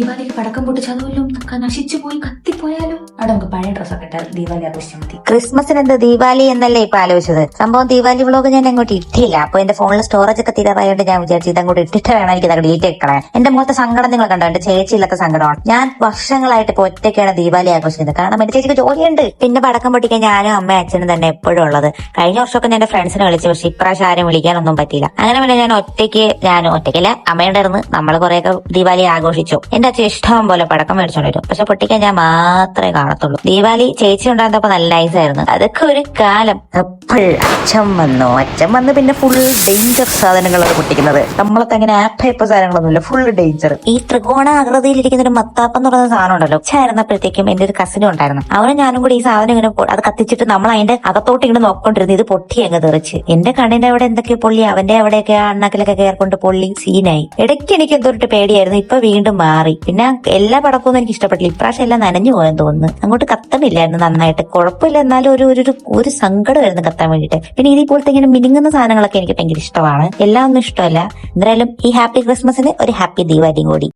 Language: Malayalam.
ദീപാവലിക്ക് പടക്കം പൊട്ടിച്ചതുമല്ലോ നമുക്ക് നശിച്ചു പോയി കത്തിപ്പോയാലോ? അവിടെ നമുക്ക് പഴയ ഡ്രസ്സൊക്കെ ഇട്ടാൽ ദീപാവലി ആഘോഷിച്ചാൽ മതി. ക്രിസ്മസിന് എന്ത് ദീപാവലി എന്നല്ലേ ഇപ്പൊ ആലോചിച്ചത്? സംഭവം ദീപാവലി വ്ളോഗ് ഞാൻ അങ്ങോട്ട് ഇട്ടില്ല. അപ്പൊ എന്റെ ഫോണിൽ സ്റ്റോറേജ് ഒക്കെ തീരാറായോണ്ട് ഞാൻ വിചാരിച്ചു ഇതങ്ങോട്ട് ഇട്ടിട്ട് വേണം എനിക്ക് ഇതൊക്കെ ഡീറ്റ് കളയാൻ എന്റെ മുഖത്തെ സങ്കടം നിങ്ങൾ കണ്ടോ? എന്റെ ചേച്ചി ഇല്ലാത്ത സങ്കടമാണ്. ഞാൻ വർഷങ്ങളായിട്ട് ഇപ്പൊ ഒറ്റയ്ക്കാണ് ദീപാവലി ആഘോഷിക്കുന്നത്. കാരണം എന്റെ ചേച്ചിക്ക് ജോലിയുണ്ട്. പിന്നെ പടക്കം പൊട്ടിക്കാൻ ഞാനും അമ്മയും അച്ഛനും തന്നെ എപ്പോഴും ഉള്ളത്. കഴിഞ്ഞ വർഷമൊക്കെ ഞാൻ എന്റെ ഫ്രണ്ട്സിനെ വിളിച്ചു. പക്ഷെ ഇപ്രാവശ്യം ആരും വിളിക്കാനൊന്നും പറ്റിയില്ല. അങ്ങനെ പിന്നെ ഞാൻ ഒറ്റയ്ക്ക് ഞാൻ ഒറ്റയ്ക്കല്ല അമ്മയുടെ ഇരുന്ന് നമ്മൾ കുറെയൊക്കെ ദീപാവലി ആഘോഷിച്ചു. എന്റെ അച്ഛൻ ഇഷ്ടം പോലെ പടക്കം മേടിച്ചോണ്ട് വരും. പക്ഷെ പൊട്ടിക്കാൻ ഞാൻ മാത്രമേ കാണത്തുള്ളൂ. ദീപാവലി ചേച്ചി ഉണ്ടായിരുന്നപ്പോ നല്ല നൈസ് ആയിരുന്നു. അതൊക്കെ ഒരു കാലം. അപ്പോൾ അച്ഛൻ വന്നു. അച്ഛൻ വന്ന് പിന്നെ ഫുൾ ഡേഞ്ചർ സാധനങ്ങളാണ് പൊട്ടിക്കുന്നത്. നമ്മളൊക്കെ അങ്ങനെ ആപ്പ് സാധനങ്ങളൊന്നുമില്ല. ഫുൾ ഡേഞ്ചർ ഈ ത്രികോണ ആകൃതിയിലിരിക്കുന്ന ഒരു മത്താപ്പം എന്ന് പറയുന്ന സാധനം ഉണ്ടല്ലോ. ചേർന്നപ്പോഴത്തേക്കും എന്റെ ഒരു കസിനും ഉണ്ടായിരുന്നു. അവനും ഞാനും കൂടി ഈ സാധനം ഇങ്ങനെ അത് കത്തിച്ചിട്ട് നമ്മൾ അതിന്റെ അകത്തോട്ട് ഇങ്ങനെ നോക്കൊണ്ടിരുന്നു ഇത് പൊട്ടി അങ്ങ് തെറിച്ച്. എന്റെ കണ്ണിന്റെ അവിടെ എന്തൊക്കെ പൊള്ളി അവന്റെ അവിടെയൊക്കെ അണ്ണക്കിലൊക്കെ കയറിക്കൊണ്ട് പൊള്ളി സീനായി ഇടയ്ക്ക് എനിക്ക് എന്തോട്ട് പേടിയായിരുന്നു. ഇപ്പൊ വീണ്ടും മാറി. പിന്നെ എല്ലാ പടക്കവും എനിക്ക് ഇഷ്ടപ്പെട്ടില്ല. ഇപ്രാവശ്യം എല്ലാം നനഞ്ഞു പോയെന്ന് തോന്നുന്നു. അങ്ങോട്ട് കത്തമില്ലായിരുന്നു നന്നായിട്ട്. കുഴപ്പമില്ല. എന്നാലും ഒരു ഒരു- ഒരു സങ്കടം സങ്കടമായിരുന്നു കത്താൻ വേണ്ടിട്ട് പിന്നെ ഇതേപോലത്തെ ഇങ്ങനെ മിനുങ്ങുന്ന സാധനങ്ങളൊക്കെ എനിക്ക് ഭയങ്കര ഇഷ്ടമാണ്. എല്ലാം ഒന്നും ഇഷ്ടമല്ല. എന്തായാലും ഈ ഹാപ്പി ക്രിസ്മസിന് ഒരു ഹാപ്പി ദീപാവലിയും കൂടി.